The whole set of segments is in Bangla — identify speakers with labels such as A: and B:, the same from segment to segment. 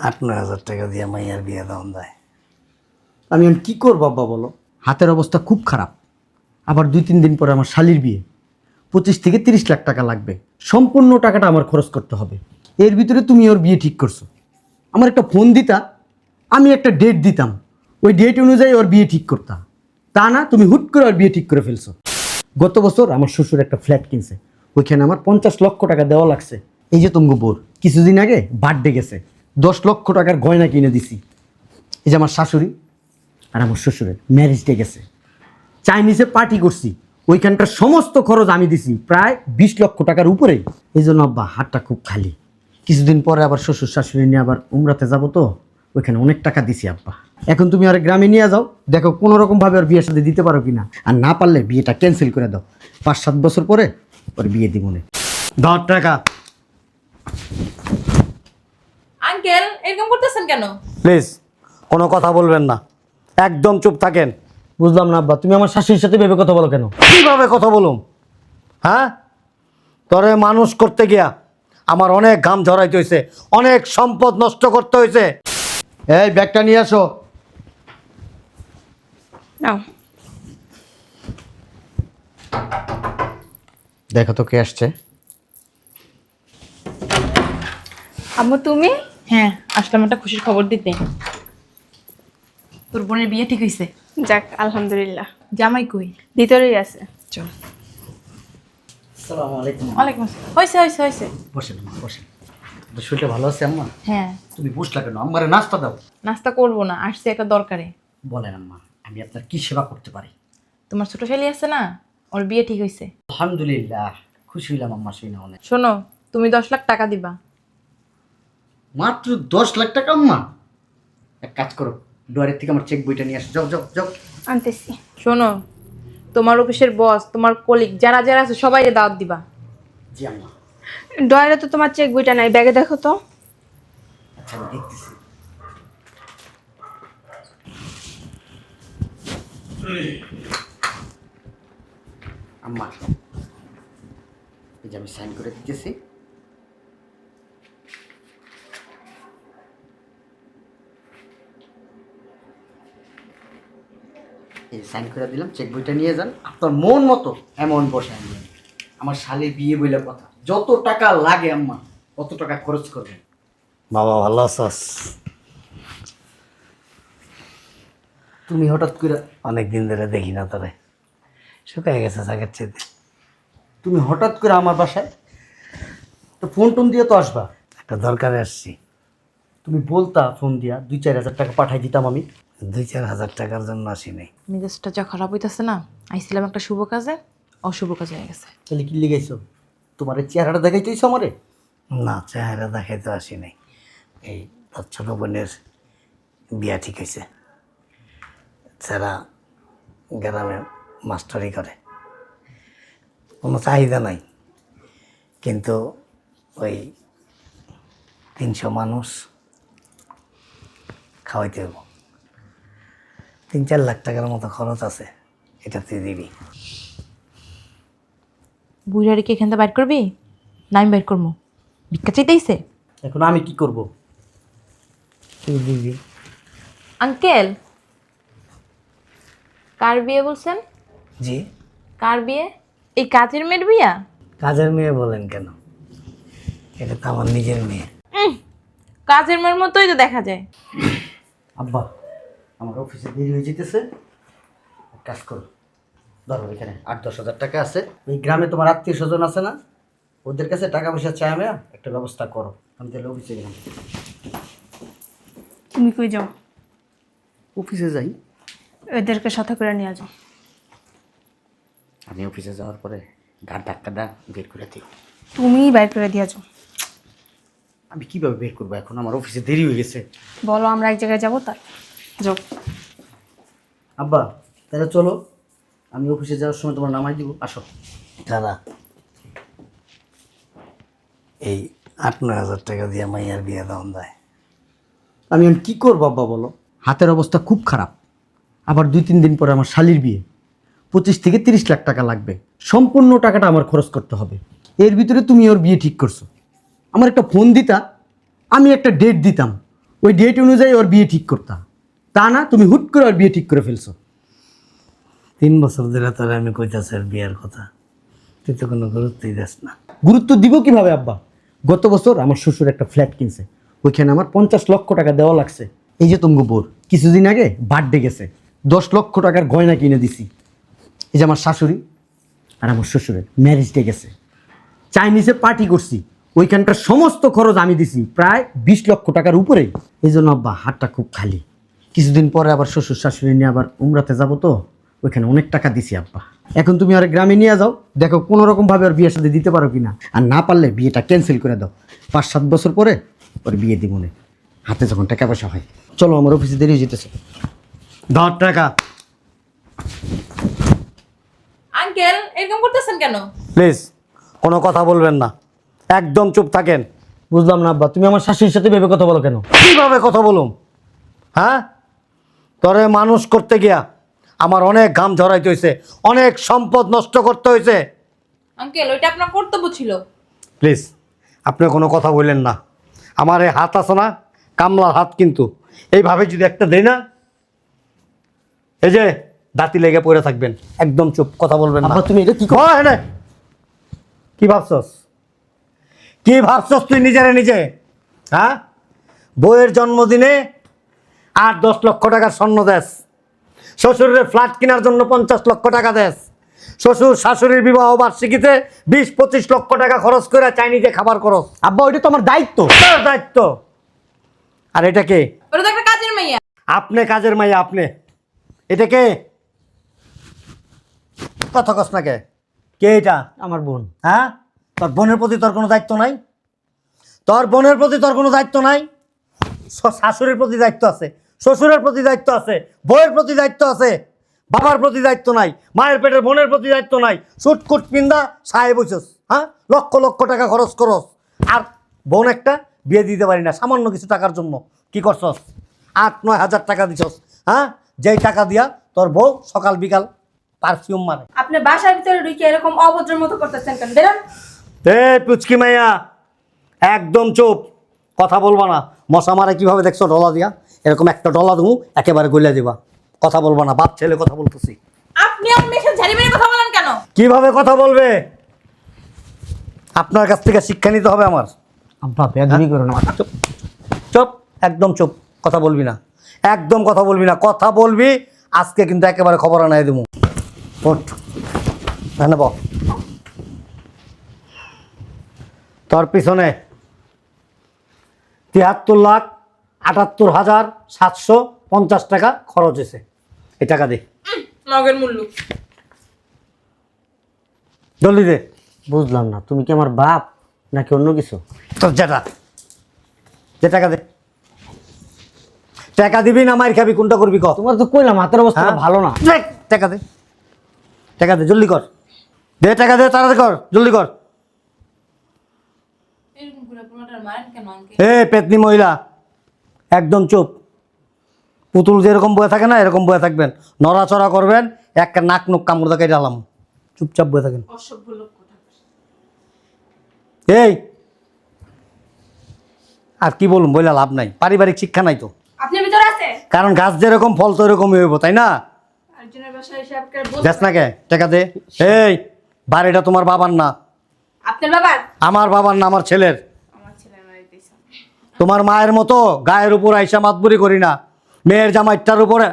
A: আট নয় হাজার টাকা দিয়ে মাইয়ার বিয়ে দেওয়া দেয়
B: আমি এখন কী করব আব্বা বলো? হাতের অবস্থা খুব খারাপ। আবার দুই তিন দিন পরে আমার শালির বিয়ে। পঁচিশ থেকে তিরিশ লাখ টাকা লাগবে। সম্পূর্ণ টাকাটা আমার খরচ করতে হবে। এর ভিতরে তুমি ওর বিয়ে ঠিক করছ। আমার একটা ফোন দিতা আমি একটা ডেট দিতাম। ওই ডেট অনুযায়ী ওর বিয়ে ঠিক করতাম তা না তুমি হুট করে ওর বিয়ে ঠিক করে ফেলছো। গত বছর আমার শ্বশুর একটা ফ্ল্যাট কিনছে। ওইখানে আমার পঞ্চাশ লক্ষ টাকা দেওয়া লাগছে। এই যে তোমাকে বোর কিছুদিন আগে বার্থডে গেছে। দশ লক্ষ টাকার গয়না কিনে দিছি। এই যে আমার শাশুড়ি আর আমার শ্বশুরের ম্যারেজ ডে গেছে। চাইনিজে পার্টি করছি। ওইখানকার সমস্ত খরচ আমি দিছি, প্রায় বিশ লক্ষ টাকার উপরে এই জন্য আব্বা, হাতটা খুব খালি। কিছুদিন পরে আবার শ্বশুর শাশুড়ি নিয়ে আবার উমরাতে যাব তো, ওইখানে অনেক টাকা দিছি আব্বা। এখন তুমি আর গ্রামে নিয়ে যাও, দেখো কোনো রকমভাবে আর বিয়ের সাথে দিতে পারো কিনা। আর না পারলে বিয়েটা ক্যান্সেল করে দাও। পাঁচ সাত বছর পরে ওর বিয়ে দিব না। দশ টাকা।
C: আঙ্কেল এরকম করতেছেন কেন?
A: প্লিজ কোনো কথা বলবেন না। একদম চুপ থাকেন।
B: বুঝলাম না আব্বা তুমি আমার শাশুড়ির সাথে ভেবে কথা বলো কেন?
A: কীভাবে কথা বলুম? হ্যাঁ? তরে মানুষ করতে গিয়া আমার অনেক ঘাম ঝরাইতে হয়েছে অনেক সম্পদ নষ্ট করতে হয়েছে
B: এই ব্যাগটা নিয়ে আসো।
C: নাও।
B: দেখো তো কে আসছে।
C: আম্মু তুমি? হ্যাঁ আসলাম একটা খুশির খবর দিতে। তোর বোনের বিয়ে ঠিক হয়েছে
D: যাক আলহামদুলিল্লাহ।
C: জামাই কই?
D: ভিতরেই আছে।
C: চল।
B: আসসালামু আলাইকুম।
C: ওয়ালাইকুম আসসালাম। হয়েছে হয়েছে হয়েছে
B: বসেন বসেন। তো শরীরটা ভালো আছে আম্মা?
C: হ্যাঁ।
B: তুমি বসলা কেন? আমারে নাস্তা দাও।
C: নাস্তা করব না আসছে একটা দরকারে।
B: বলেন আম্মা আমি আপনার কি সেবা করতে পারি?
C: তোমার ছোট ছেলে আছে না ওর বিয়ে ঠিক হয়েছে
B: আলহামদুলিল্লাহ খুশি হইলাম আম্মা অনেক
C: শোনো তুমি দশ লাখ টাকা দিবা।
B: মাত্র দশ লাখ টাকা আম্মা। এক কাজ করো ডোয়ারের থেকে আমার চেক বইটা নিয়ে আসো। যাও যাও যাও।
D: আনতেছি।
C: শোনো তোমার অফিসের বস তোমার কলিগ যারা যারা আছে সবাই দাওয়াত দিবা।
B: জি আম্মা।
D: ডয়ারে তো তোমার চেক বইটা নাই ব্যাগে দেখো তো।
B: আচ্ছা আমি দেখতেছি। আম্মা এই যে আমি সাইন করে দিতেছি। সাইন করে দিলাম চেক বইটা নিয়ে যান। আপনার মন মতো অ্যামাউন্ট বসায় নিয়ে আমার শালের বিয়ে বইলে কথা। যত টাকা লাগে আম্মা কত টাকা খরচ করবেন।
A: বাবা ভালো আছস?
B: তুমি হঠাৎ করে
A: অনেক দিন ধরে দেখি না তোরে। শুকায় গেছে আগের চেয়ে
B: তুমি হঠাৎ করে আমার বাসায় তো ফোন টোন দিয়ে তো আসবা।
A: একটা দরকারে আসছি।
B: তুমি বলতা ফোন দিয়া দুই চার হাজার টাকা পাঠাই দিতাম আমি।
A: দুই চার হাজার টাকার জন্য আসিনি।
C: মেজাজটা যা খারাপ হইতেছে না আইছিলাম একটা শুভ কাজে অশুভ কাজ হয়ে গেছে।
B: তাহলে কি লিগাইছো? তোমার এই চেহারাটা দেখাইতেইছো আমারে?
A: না চেহারা দেখাইতে আসি নাই এই তোর ছোটো বোনের বিয়া ঠিক হয়েছে যারা গ্রামে মাস্টারি করে কোনো চাহিদা নাই। কিন্তু ওই তিনশো মানুষ খাওয়াইতে হব তিন চার লাখ টাকার মতো খরচ আছে এটা তুই দিবি।
C: বুড়ারি কি এখান থেকে বাইর করবি? না আমি বাইর করব। ভিক্ষা চাইতেইছে?
B: এখন আমি কি করব?
A: তুই দিবি।
C: আঙ্কেল কার বিয়ে বলছেন?
A: জি।
C: কার বিয়ে? এই কাজের মেয়ের বিয়া?
A: কাজের মেয়ে বলেন কেন? এটা তো আমার নিজের মেয়ে।
C: কাজের মেয়ের মতোই তো দেখা যায়।
B: আব্বা। আমার অফিসে দেরি হয়ে যেতেছে। কাজ করো ধরো এখানে আট দশ হাজার টাকা আছে। এই গ্রামে তোমার আত্মীয় স্বজন আছে না? ওদের কাছে টাকা পয়সা চাই আমি একটা ব্যবস্থা করো আমি তাহলে অফিসে গেলাম।
D: তুমি কই যাও?
B: অফিসে যাই।
D: এদেরকে সাথে করে নিয়ে যাও।
B: আমি অফিসে যাওয়ার পরে ঘাট ধাক্কাটা বের করে দিও
D: তুমি বাইর করে দিয়ে যাও।
B: আমি কীভাবে বের করব? এখন আমার অফিসে দেরি হয়ে গেছে।
D: বলো আমরা এক জায়গায় যাব তাই। যাও।
B: আব্বা তাহলে চলো আমি অফিসে যাওয়ার সময় তোমার নামাই দিব। আসো।
A: দাদা এই আট নয় হাজার টাকা দিয়ে মাইয়ার বিয়ে দেওয়া দেয়
B: আমি এখন কী করব আব্বা বলো? হাতের অবস্থা খুব খারাপ। আবার দুই তিন দিন পরে আমার শালির বিয়ে। পঁচিশ থেকে তিরিশ লাখ টাকা লাগবে। সম্পূর্ণ টাকাটা আমার খরচ করতে হবে। এর ভিতরে তুমি ওর বিয়ে ঠিক করছ। আমার একটা ফোন দিতা আমি একটা ডেট দিতাম। ওই ডেট অনুযায়ী ওর বিয়ে ঠিক করতাম তা না তুমি হুট করে আর বিয়ে ঠিক করে ফেলছো।
A: তিন বছর ধরে তোর আমি কইতাছি আর বিয়ের কথা। তুই তো কোনো গুরুত্বই দিস না।
B: গুরুত্ব দিব কীভাবে আব্বা? গত বছর আমার শ্বশুর একটা ফ্ল্যাট কিনছে। ওইখানে আমার পঞ্চাশ লক্ষ টাকা দেওয়া লাগছে। এই যে তুমি বোর কিছুদিন আগে বার্থডে গেছে। দশ লক্ষ টাকার গয়না কিনে দিছি। এই যে আমার শাশুড়ি আর আমার শ্বশুরের ম্যারেজ ডে গেছে। চাইনিজে পার্টি করছি। ওইখানকার সমস্ত খরচ আমি দিছি। প্রায় বিশ লক্ষ টাকার উপরেই এই জন্য আব্বা হাতটা খুব খালি। কিছুদিন পরে আবার শ্বশুর শাশুড়ি নিয়ে আবার উমরাতে যাব তো ওইখানে অনেক টাকা দিছি আব্বা। এখন তুমি আর গ্রামে নিয়ে যাও দেখো কোনো রকমভাবে ওর বিয়ের সাথে দিতে পারো কিনা আর না পারলে বিয়েটা ক্যান্সেল করে দাও। পাঁচ সাত বছর পরে ওর বিয়ে দিব মনে হাতে যখন টাকা পয়সা হয়। চলো আমার অফিসে দেরি যেতেছে।
A: ধর টাকা।
C: আঙ্কেল এরকম করতেছেন কেন?
A: প্লিজ কোনো কথা বলবেন না। একদম চুপ থাকেন।
B: বুঝলাম না আব্বা তুমি আমার শাশুড়ির সাথে ভেবে কথা বলো কেন?
A: কীভাবে কথা বলুম? হ্যাঁ? তোরে মানুষ করতে গিয়া আমার অনেক ঘাম ঝরাইতে হয়েছে অনেক সম্পদ নষ্ট করতে হয়েছে
C: আঙ্কেল ওইটা আপনার কর্তব্য ছিল।
A: প্লিজ আপনি কোনো কথা বললেন না। আমার এই হাত আছে না কামলার হাত কিন্তু। এইভাবে যদি একটা দেই না এই যে দাঁতি লেগে পড়ে থাকবেন একদম চুপ কথা বলবেন না।
B: তুমি এটা কি
A: এনে। কি ভাবছস? কি ভাবছস তুই নিজেরে নিজে? হ্যাঁ? বইয়ের জন্মদিনে আট দশ লক্ষ টাকার স্বর্ণ দেশ। শ্বশুরের ফ্ল্যাট কেনার জন্য পঞ্চাশ লক্ষ টাকা দেশ। শ্বশুর শাশুড়ির বিবাহ বার্ষিকীতে বিশ পঁচিশ লক্ষ টাকা খরচ করে চাইনিজে খাবার খরচ।
B: আব্বা ওইটা তো আমার দায়িত্ব।
A: দায়িত্ব। আর এটা কে? আপনি কাজের মাইয়া আপনি। এটা কে? কথা কস না কে? কে এটা?
B: আমার বোন।
A: হ্যাঁ? তোর বোনের প্রতি তোর কোনো দায়িত্ব নাই? তোর বোনের প্রতি তোর কোনো দায়িত্ব নাই? শাশুড়ির প্রতি দায়িত্ব আছে। শ্বশুরের প্রতি দায়িত্ব আছে বউয়ের প্রতি দায়িত্ব আছে বাবার প্রতি দায়িত্ব নাই মায়ের পেটের বোনের প্রতি দায়িত্ব নাই সুটকুট পিন্দা সাহেব বসেস হ্যাঁ? লক্ষ লক্ষ টাকা খরচ করস। আর বোন একটা বিয়ে দিতে পারি না সামান্য কিছু টাকার জন্য। কি করছস? আট নয় হাজার টাকা দিছস হ্যাঁ? যেই টাকা দিয়া তোর বউ সকাল বিকাল পারফিউম মারে।
E: আপনি বাসার ভিতরে ঢুকে এরকম অভদ্রের মতো করতেছেন কেন? বেরোন।
A: এ পুচকি মাইয়া একদম চুপ। কথা বলবা না। মশা মারে কীভাবে দেখছ? ডলা দিয়া। এরকম একটা ডলা দেবো একেবারে গলিয়া দিবা। কথা বলবা না বাপ ছেলে কথা বলতেছি।
C: আপনি আমার মেয়ের সাথে ঝাড়ি মেরে কথা বলেন কেন?
A: কীভাবে কথা বলবে? আপনার কাছ থেকে শিক্ষা নিতে হবে আমার।
B: আব্বা করো না।
A: চুপ চুপ একদম চুপ কথা বলবি না। একদম কথা বলবি না কথা বলবি আজকে কিন্তু একেবারে খবর আনাই দেবো। তোর পিছনে তিয়াত্তর লাখ আটাত্তর হাজার সাতশো পঞ্চাশ টাকা খরচ হয়েছে। এই টাকা দে।
C: নগের মূল্য।
A: জলদি দে।
B: বুঝলাম না তুমি কি আমার বাপ নাকি অন্য কিছু?
A: তোর যেটা। যে টাকা দে। টাকা দিবি না মার খাবি কোনটা করবি কর।
B: তোমার তো কইলাম হাতের অবস্থা
A: হ্যাঁ?
B: ভালো না।
A: দেখ, টাকা দে। টাকা দে জলদি কর। দে টাকা দে তাড়াতাড়ি কর জলদি কর। এ পেতনি মহিলা। একদম চুপ। পুতুল যেরকম বয়ে থাকে না এরকম বয়ে থাকবেন। নড়াচড়া করবেন একটা নাক নুক কামড় দেখাই ডালাম চুপচাপ বয়ে থাকেন। এই! আর কি বলুন বইলা লাভ নাই। পারিবারিক শিক্ষা নাই তো।
E: আপনার ভিতরে আছে?
A: কারণ গাছ যেরকম ফল তো এরকমই হইব তাই না? না কে? টাকা দে। এই! বাড়িটা তোমার বাবার না।
E: আপনার বাবার?
A: আমার বাবার না আমার ছেলের। তোমার মায়ের মতো গায়ের উপর আইসা মাতবুরি করি না। মেয়ের জামাইটার উপরে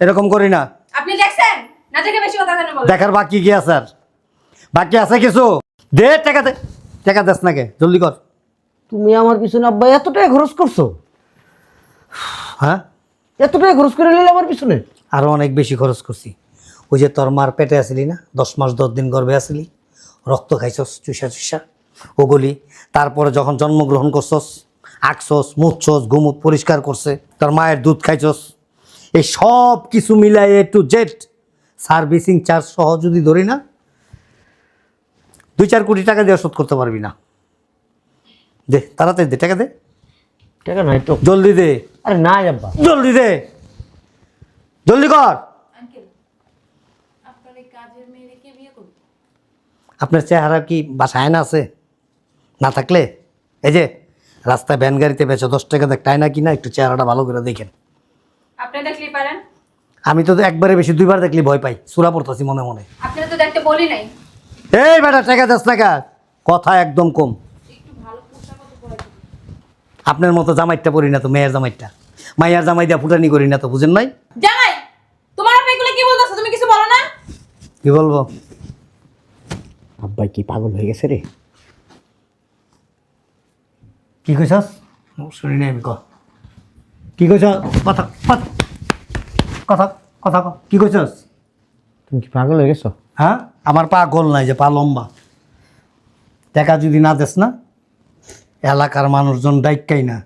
A: এরকম করি না।
E: আপনি দেখছেন? না দেখে বেশি কথা কেন বলেন?
A: দেখার বাকি কি আছে আর? বাকি আছে কিছু? দে টাকা দে। টাকা দেস না কে জলদি কর।
B: তুমি আমার পিছনে আব্বা এত টাকা খরচ করছ?
A: হ্যাঁ?
B: এত টাকা খরচ করে নিলে আমার পিছনে?
A: আরও অনেক বেশি খরচ করছি। ওই যে তোর মার পেটে আসিলি না? দশ মাস দশ দিন গর্ভে আসিলি। রক্ত খাইছস চুষা চুষা। ওগুলি তারপরে যখন জন্মগ্রহণ করছস আঁকছস মুছছস ঘুমুত পরিষ্কার করছে। তার মায়ের দুধ খাইছস। এই সব কিছু মিলাই A to Z servicing charge সহ যদি ধরি না দুই চার কোটি টাকা দিয়ে শোধ করতে পারবি না। দে তাড়াতাড়ি দে টাকা দে।
B: টাকা নাই তো।
A: জলদি দে।
B: আরে না আব্বা।
A: জলদি দে। জলদি কর।
C: আপনার
A: চেহারা কি বাসায় না আছে? না থাকলে? এই যে রাস্তায় ভ্যান গাড়িতে বেচো দশ টাকা দেখ তাই না কি না একটু চেহারাটা ভালো করে দেখেন।
E: আপনি দেখলেই পারেন।
A: আমি তো একবারে বেশি দুইবার দেখলি ভয় পাই সুরা পড়তাছি মনে মনে।
E: আপনারা তো দেখতে বলি নাই।
A: এই বেটা টাকা দশ টাকা কথা একদম কম। আপনার মতো জামাইটা পড়ি না তো মেয়ের জামাইটা। মাইয়ার জামাই দিয়া ফুটানি করি না তো বুঝেন নাই?
C: জামাই তোমার আপনি এগুলো কি বলতেছো? তুমি কিছু বলো না।
A: কি বলব?
B: আব্বাই কি পাগল হয়ে গেছে রে?
A: কি কইছস শুনি নাই আমি ক। কি কইছ কথা কথা কথা কথা ক। কি কইছস
B: তুমি কি পাগল হয়ে গেছো?
A: হ্যাঁ আমার পা গোল নাই যে পা লম্বা। টাকা যদি না দেস না এলাকার মানুষজন ডাইকাই না।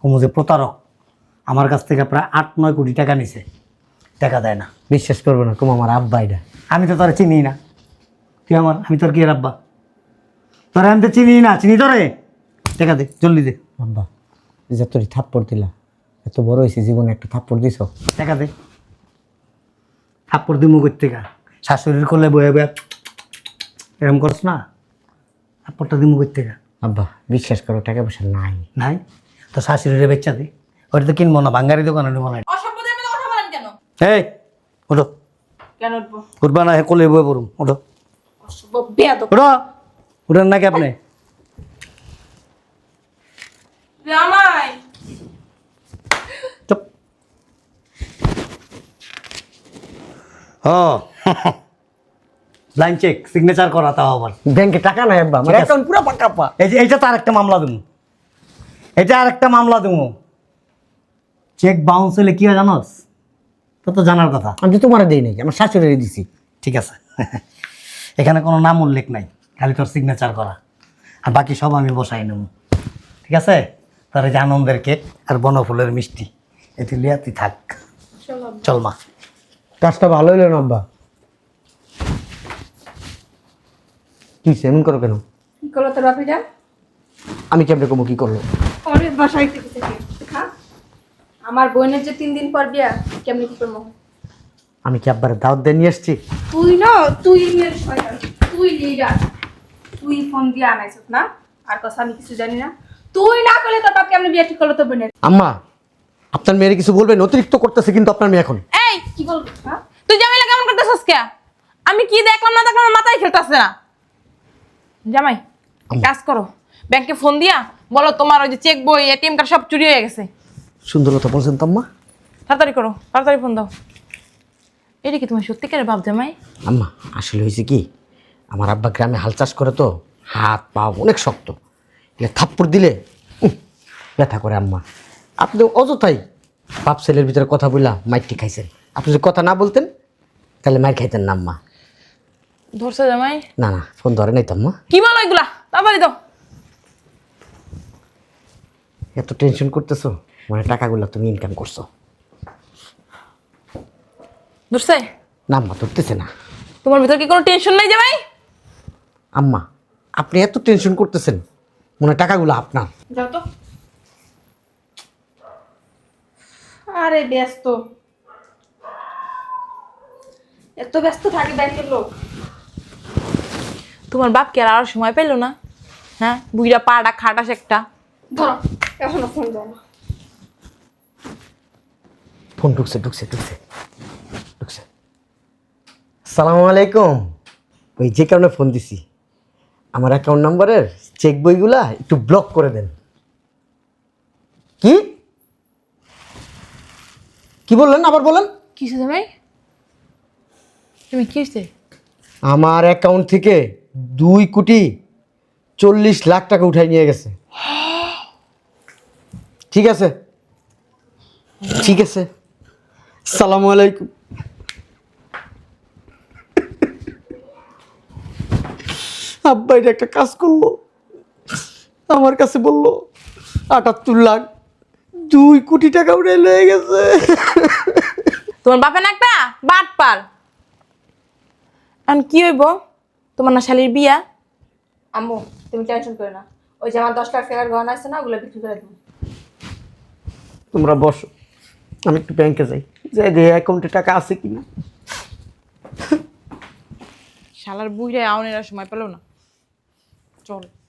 A: কমু যে প্রতারক আমার কাছ থেকে প্রায় আট নয় কোটি টাকা নিছে। টাকা দেয় না।
B: বিশ্বাস করব না তোমার আমার আব্বা এটা।
A: আমি তো তোরা চিনি না। তুই আমার আমি তোর কি রাব্বা তোরা আমি তো চিনি না চিনি তোরে টাকা দে জলদি দে।
B: আব্বা যে তোর থাপ্পড় দিলা এত বড় হয়েছে জীবনে একটা থাপ্পড় দিছ?
A: টাকা দে। থাপ্পড় দিমু করতে গা শাশুড়ির করলে বয়ে বয়ে এরকম করছ না? থাপ্পড়টা দিমু করতে গা
B: আব্বা বিশ্বাস করো টাকা পয়সা নাই।
A: নাই? তো শাশুড়িরে বেচা দে। ওটা তো কিনবো না বাঙ্গারি দোকানে নেব না।
C: অসভ্যদের মধ্যে কথা বলেন কেন?
A: এই ওঠো।
C: কেন উঠবো?
A: উঠবা না হে কোলে বয়ে পড়ুম ওঠো। ওঠো। উঠেন নাকি আপনি?
C: জামাই।
A: চুপ। ও লাইন চেক সিগনেচার করা তাও আবার।
B: ব্যাংকে টাকা নাই আব্বা আমার অ্যাকাউন্ট পুরো পাকা পা
A: এই যে এইটা তো আরেকটা মামলা দেবো। এটা আরেকটা মামলা দেবো। চেক বাউন্স হলে কি হয় জানোস? তো তো জানার কথা।
B: আমি তো তোমার দেই নাই আমার শাশুড়ি দিছি।
A: ঠিক আছে। এখানে কোনো নাম উল্লেখ নাই খালি তোর সিগনেচার করা। আর বাকি সব আমি বসাই নেব। ঠিক আছে? তার যে আনন্দের কেক আর বনফুলের মিষ্টি এটি লিয়া তুই থাক। চল মা।
B: কাজটা ভালো হইল না কি এমন করো কেন?
E: কি করল তোর বাপিটা?
B: আমি কেমনে কমো কি করল?
E: অনেক বাসায় থেকে খা। আমার বোনের যে তিন দিন পর বিয়া কেমনি কি করব?
B: আমি কি আব্বার দাওয়াত দিয়ে নিয়ে এসছি
E: তুই না তুই মেয়ের শয়তান। তুই লিডার তুই ফোন দিয়ে আনাইছিস না? আর কথা আমি কিছু জানি না। তুই না করলে তোর বাপ কেমন বিয়ে ঠিক করল তোর বোনের।
B: আম্মা আপনার মেয়ের কিছু বলবেন? অতিরিক্ত করতেছে কিন্তু আপনার মেয়ে এখন।
C: এই
E: কি বলব হ্যাঁ?
C: তুই জামাইলা কেমন করতেছস কে? আমি কি দেখলাম না দেখলাম মাথায় খেলতেছে না। জামাই। কাজ করো। ব্যাংকে ফোন দিয়া বলো তোমার ওই যে চেক বই এটিএম কার্ড সব চুরি হয়ে গেছে।
B: সুন্দরতা বলছেন তো আম্মা।
C: তাড়াতাড়ি করো তাড়াতাড়ি ফোন দাও। এটা কি তোমার সত্যিকারের বাপ জামাই?
B: আম্মা আসলে হয়েছে কি? আমার আব্বা গ্রামে হাল চাষ করে তো হাত পা অনেক শক্ত। থাপ্পড় দিলে ব্যথা করে আম্মা। আপনি অযথাই বাপ ছেলের ভিতরে কথা বললা মাইরটি খাইছেন। আপনি যদি কথা না বলতেন তাহলে মাইর খাইতেন না আম্মা।
C: ধরছে জামাই?
B: না না ফোন ধরে নাই তো আম্মা।
C: কি বলো এগুলা? তাড়াতাড়ি দাও।
B: এত টেনশন করতেছো? মানে টাকাগুলো তুমি ইনকাম করছ।
C: ধরছে?
B: না আম্মা ধরতেছে না।
C: তোমার ভিতর কি কোনো টেনশন নাই জামাই?
B: আম্মা আপনি এত টেনশন করতেছেন। মনে টাকাগুলো আপনার
E: যাও তো। আরে ব্যস্ত। এত ব্যস্ত থাকে ব্যাংকের লোক।
C: তোমার বাপ কি আর আরও সময় পেল না? হ্যাঁ বুইরা পাটা খাটাস একটা।
E: ধরো এখনও ফোন দাও না।
B: ফোন ঢুকছে ঢুকছে ঢুকছে ঢুকছে। সালামু আলাইকুম। ওই যে কারণে ফোন দিছি। আমার অ্যাকাউন্ট নাম্বারের চেক বইগুলা একটু ব্লক করে দেন। কি? কি বললেন? আবার বলেন।
C: কিসে জামাই? তুমি কি হয়েছে?
B: আমার অ্যাকাউন্ট থেকে দুই কোটি চল্লিশ লাখ টাকা উঠাই নিয়ে গেছে। ঠিক আছে? ঠিক আছে। সালামু আলাইকুম। আব্বা এটা একটা কাজ করল। আমার কাছে বলল আটাত্তর লাখ দুই কোটি টাকা উঠে লেগে গেছে।
C: তোমার বাপের না একটা বাট পার। এখন কি হইব? তোমার না শালির বিয়া?
E: আম্মু তুমি টেনশন করো না। ওই যে আমার দশ লাখ টাকার গহনা আছে না ওগুলো বিক্রি করে দেবো।
B: তোমরা বসো আমি একটু ব্যাংকে যাই। যাই দেখি অ্যাকাউন্টে টাকা আছে কি না
C: শালার বুইরা আউনের আর সময় পেল না। চল